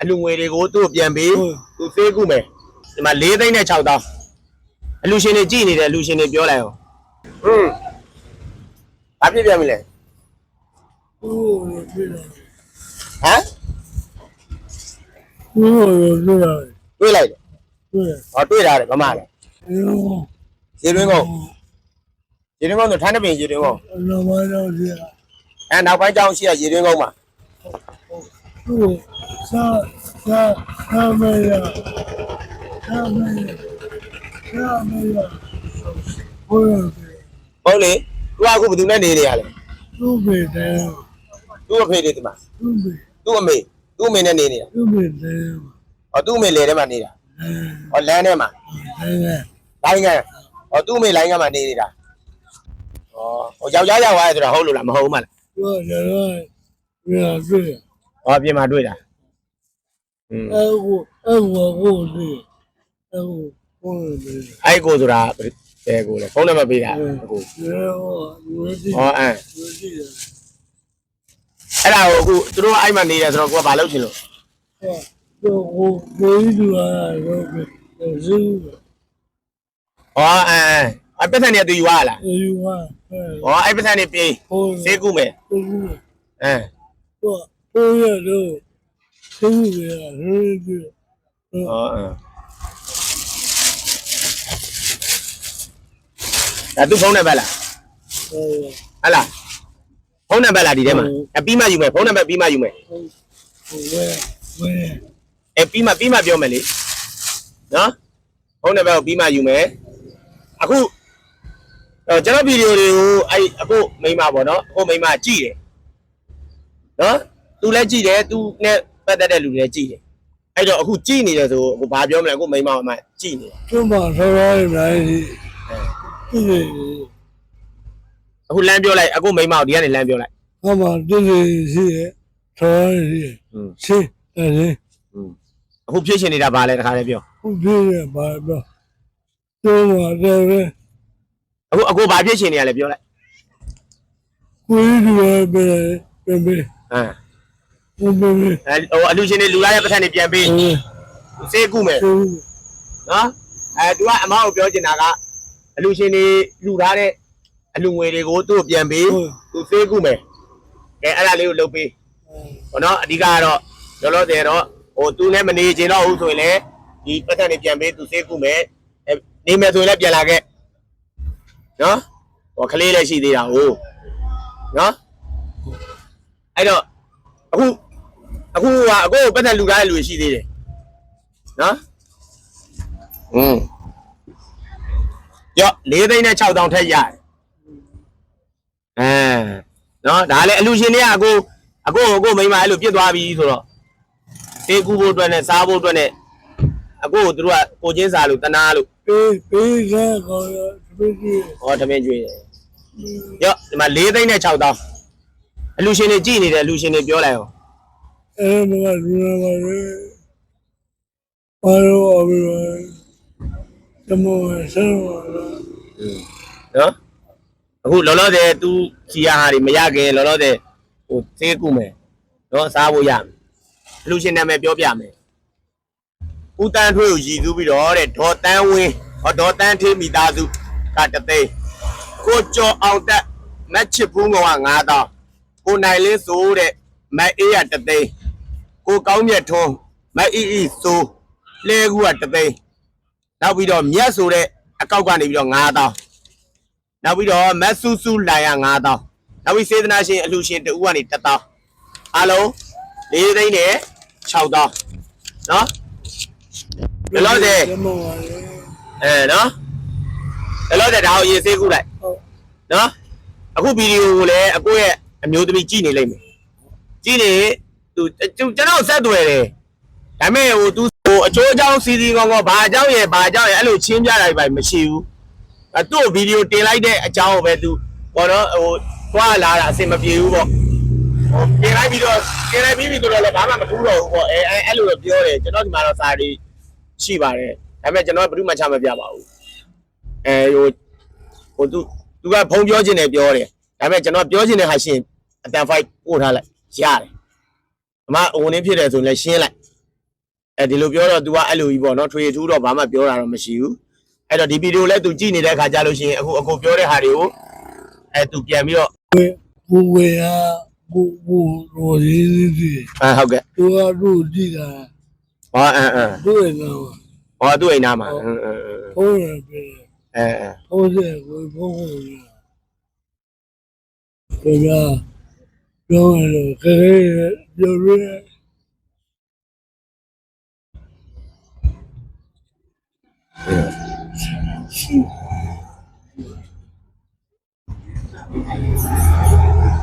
အလူငွေတွေကိုသူ့ကိုပြန်ပေးသူသေးကူမယ်ဒီမှာ၄သိန်းနဲ့6တောင်းအလူရှင်တွေကြည်နေတယ်အလူရှင်တွေပြောလိုက်အောင်ဟွန်းဘာဖြစ်ပြန်ပြီလဲဟိုလိုပြလာဟမ်ဟိုလိုပြလာတွေးလိုက်တယ်ပြလာဟောတွေးထားတယ်ဗမာလေရောရေတွင်းကုန်းရေတွင်းကုန်းဆိုထန်းတပင်ရေတွင်းကုန်းအနာမတော်ကြီးအဲနောက်ပိုင်းကျောင်းရှိရရေတွင်းကုန်းမှာ ဟိုစာစာစာမေရစာမေရစာမေရဟိုလိုဟုတ်လေသူကအခုဘယ်သူနဲ့နေနေရလဲသူ့ဘေတယ်သူ့အဖေတွေဒီမှာသူ့ဘေသူ့အမေသူ့အမေနဲ့နေနေတာသူ့ဘေတယ်ဟောသူ့အမေလေထဲမှာနေတာအဲဟောလမ်းထဲမှာအဲလိုင်းကဟောသူ့အမေလိုင်းကမှာနေနေတာဟောဟိုယောက်ျားရောက်သွားတယ်ဆိုတာဟုတ်လို့လားမဟုတ်ဘူးမလားသူကလည်းပြလာတွေ့ ဟောပြင်မှာတွေ့တာอืมအဲဟိုအဲဟိုဟိုဒီအဲဟိုဟိုဒီအဲ့ကိုဆိုတာဘယ်ကိုလဲဖုန်းနံပါတ်ပေးတာကိုရောဝေဒီဟောအဲဝေဒီအဲ့ဒါကိုအခုသူတို့အဲ့မှာနေတယ်ဆိုတော့ကိုကဘာလုပ်ချင်လို့ဟိုဟိုဝေဒီလာရောဒီဇူဟောအဲအဲ့ပတ်စံနေသူယူရလားယူဝါအဲဟောအဲ့ပတ်စံနေပြေးဟိုဈေးကူမယ်ဟိုအဲဟိုဟို ရတော့သူ့ရရီဒီဟောအဲဒါသူဖုန်းနံပါတ်လားဟိုဟဟလားဖုန်းနံပါတ်လားဒီထဲမှာအပြီးမှယူမယ်ဖုန်းနံပါတ်ပြီးမှယူမယ်ဟိုဝဲဝဲအဲပြီးမှပြီးမှပြောမယ်လေနော်ဖုန်းနံပါတ်ကိုပြီးမှယူမယ်အခုအဲကျွန်တော်ဗီဒီယိုတွေကိုအဲ့အခုမိမပေါ့နော်အခုမိမကြည့်တယ်နော် သူလည်းကြည်တယ်သူနဲ့ပတ်သက်တဲ့လူတွေလည်းကြည်တယ်အဲ့တော့အခုကြည်နေတယ်ဆိုဟိုဘာပြောမလဲအခုမိမမကြည်နေတယ်ကျွန်းပါဆောရောရနိုင်ဒီအခုလမ်းပြောလိုက်အခုမိမဒီကနေလမ်းပြောလိုက်ဟောပါဒီစီစီရဆောရောရစီချင်းတယ်ဟင်းအခုဖြစ်ရှင်နေတာဘာလဲတခါလေးပြောအခုဖြစ်ရဘာပြောကျွန်းပါတယ်အခုအခုဘာဖြစ်ရှင်နေရလဲပြောလိုက်ကိုယ်ဒီပဲပဲပဲဟမ် အဲဟိုအလူရှင်တွေလူလာတဲ့ပတ်စံတွေပြန်ပေးဟိုစေးကူမယ်ဟိုနော်အဲ तू ကအမောက်ကိုပြောချင်တာကအလူရှင်တွေလူထားတဲ့အလူငွေတွေကိုသူ့ကိုပြန်ပေးသူစေးကူမယ်ကဲအဲ့ဒါလေးကိုလုပ်ပေးဟောနော်အဓိကကတော့လောလောဆယ်တော့ဟိုသူနဲ့မနေချင်တော့ဘူးဆိုရင်လည်းဒီပတ်စံတွေပြန်ပေးသူစေးကူမယ်အဲနေမယ်ဆိုရင်လည်းပြန်လာခဲ့နော်ဟောကလေးလည်းရှိသေးတာဟုတ်နော်အဲ့တော့အခု အခုကအခုပတ်စံလူထားတဲ့လူတွေရှိသေးတယ်နော်อืมရော၄သိန်းနဲ့6တောင်ထက်ရတယ်အဲနော်ဒါလည်းအလူရှင်တွေကအခုအခုအခုမိန်းမအဲ့လိုပြစ်သွားပြီဆိုတော့တေးကူဖို့အတွက်နဲ့စားဖို့အတွက်နဲ့အခုသူတို့ကကိုချင်းစားလို့တနာလို့ပေးပေးရကောရပေးကြည့်ဟောသမင်းကျွေးတယ်ရောဒီမှာ၄သိန်းနဲ့6တောင်အလူရှင်တွေကြည်နေတယ်အလူရှင်တွေပြောလိုက်အောင် အဲမကလူနာပါလေဘာလို့အဘိဓမ္မဆရာပါလားနော်အခုလောလောဆယ်သူစီယာဟာတွေမရခင်လောလောဆယ်ဟိုသေးကူမယ်နော်စားဖို့ရမယ်အလူရှင်နာမည်ပြောပြမယ်ဦးတန်းထွေးကိုရည်စူးပြီးတော့တဲ့ဒေါ်တန်းဝင်းဟောဒေါ်တန်းထေးမိသားစုကတသိန်းကိုကျော်အောင်တက်မက်ချစ်ဘူးကောင်က9000ကိုနိုင်လင်းစိုးတဲ့မက်အေးရတသိန်း ကိုကောင်းမြတ်ထွန်းမက်အီအီစိုးလဲကူကတသိန်းနောက်ပြီးတော့မြတ်ဆိုတဲ့အကောက်ကနေပြီးတော့9000နောက်ပြီးတော့မတ်ဆူဆူလိုင်ရ9000နောက်ပြီးစေတနာရှင်အလှရှင်တူကနေ1000အားလုံး၄သိန်းနဲ့6000နော်ဘယ်လိုလဲဓမ္မပါလေအဲနော်ဘယ်လိုလဲဒါကိုရေးစေးခုလိုက်ဟုတ်နော်အခုဗီဒီယိုကိုလည်းအကိုရဲ့အမျိုးသမီးကြည့်နေလိမ့်မယ်ကြည့်နေ သူကျွန်တော်ဆက်တွေ့တယ်ဒါပေမဲ့ဟိုသူဟိုအချိုးအကြောင်းစီစီကောင်းကောင်းဘာအကြောင်းရဲ့ဘာအကြောင်းရဲ့အဲ့လိုချင်းပြတာပဲမရှိဘူးအဲသူ့ကိုဗီဒီယိုတင်လိုက်တဲ့အကြောင်းကိုပဲသူဘောတော့ဟိုသွားလာတာအဆင်မပြေဘူးပေါ့ဟိုတင်လိုက်ပြီးတော့တင်လိုက်ပြီးပြီဆိုတော့လည်းဘာမှမထူးတော့ဘူးပေါ့အဲအဲအဲ့လိုတော့ပြောတယ်ကျွန်တော်ဒီမှာတော့စာရီရှိပါတယ်ဒါပေမဲ့ကျွန်တော်ကဘယ်သူမှချမပြပါဘူးအဲဟိုဟိုသူသူကဖုံပြောခြင်းနဲ့ပြောတယ်ဒါပေမဲ့ကျွန်တော်ပြောခြင်းနဲ့ဟာရှင်အတန်ဖိုက်ပို့ထားလိုက်ရတယ် အမဝင်နေဖြစ်တယ်ဆိုရင်လည်းရှင်းလိုက်အဲဒီလိုပြောတော့ तू ကအဲ့လိုကြီးပေါ့နော်ထွေထူးတော့ဘာမှပြောတာတော့မရှိဘူးအဲ့တော့ဒီဗီဒီယိုလည်း तू ကြည့်နေတဲ့ခါကြလို့ရှိရင်အခုအခုပြောတဲ့ဟာတွေကိုအဲ तू ပြန်ပြီးတော့ကိုဝေဟာကိုကိုရိုရင်းစီအာဟုတ်ကဲ့ तू ကတို့ကြည့်တာဟောအမ်အမ်တို့ရဲ့နာမှာဟောသူ့အိမ်နာမှာအမ်အမ်ဖုန်းရပြန်အဲအဲဖုန်းဆက်ကိုဖုန်းကိုပြန် ပြောရရင်ခရဲပြောရရင်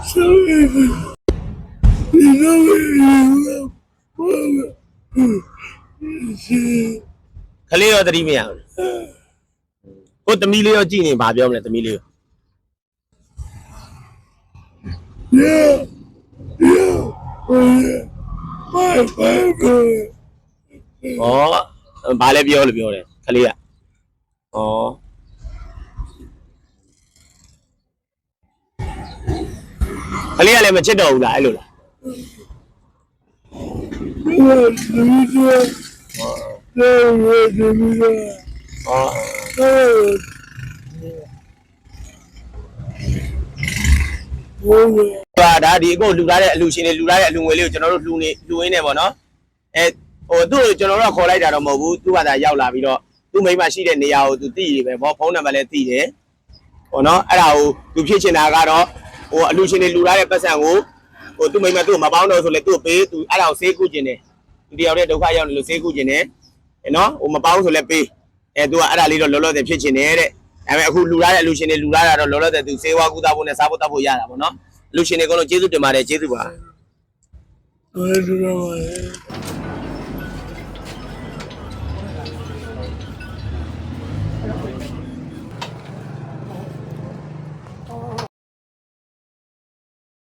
ဆိုရင်ဒီလိုမျိုးဘာလဲခလေးရောတတိမရဘူးကိုသမီးလေးရောကြည့်နေဘာပြောမလဲသမီးလေးရော Yeah, yeah, yeah, my baby. ဩဘာလဲပြောလို့ပြောတယ်ခလေးကဩခလေးကလည်းမချစ်တော့ဘူးလားအဲ့လိုလား Yeah, yeah, yeah, yeah, yeah. ဩဟုတ် ဒါဒါဒီအခုလူလာတဲ့အလူရှင်တွေလူလာတဲ့အလူငွေလေးကိုကျွန်တော်တို့လူနေလူရင်းနေပေါ့နော်အဲဟိုသူ့ကိုကျွန်တော်တို့ကခေါ်လိုက်တာတော့မဟုတ်ဘူးသူ့ဘာသာရောက်လာပြီးတော့သူ့မိမရှိတဲ့နေရာကိုသူသိတယ်ပဲဘောဖုန်းနံပါတ်လည်းသိတယ်ပေါ့နော်အဲ့ဒါကိုသူဖြစ်ချင်တာကတော့ဟိုအလူရှင်တွေလူလာတဲ့ပတ်စံကိုဟိုသူ့မိမသူ့ကိုမပေါင်းတော့ဆိုလဲသူ့ကိုပေးသူအဲ့ဒါကိုဆေးကုကျင်တယ်သူတယောက်တည်းဒုက္ခရောက်နေလို့ဆေးကုကျင်တယ်နော်ဟိုမပေါင်းဆိုလဲပေးအဲသူကအဲ့ဒါလေးတော့လောလောဆယ်ဖြစ်ချင်တယ်တဲ့ဒါပေမဲ့အခုလူလာတဲ့အလူရှင်တွေလူလာတာတော့လောလောဆယ်သူဆေးဝါးကုသဖို့နဲ့စားဖို့တောက်ဖို့ရတာပေါ့နော် လူရှင်တွေအကုန်လုံးကျေးဇူးတင်ပါတယ်ကျေးဇူးပါဟုတ်ကဲ့ပါ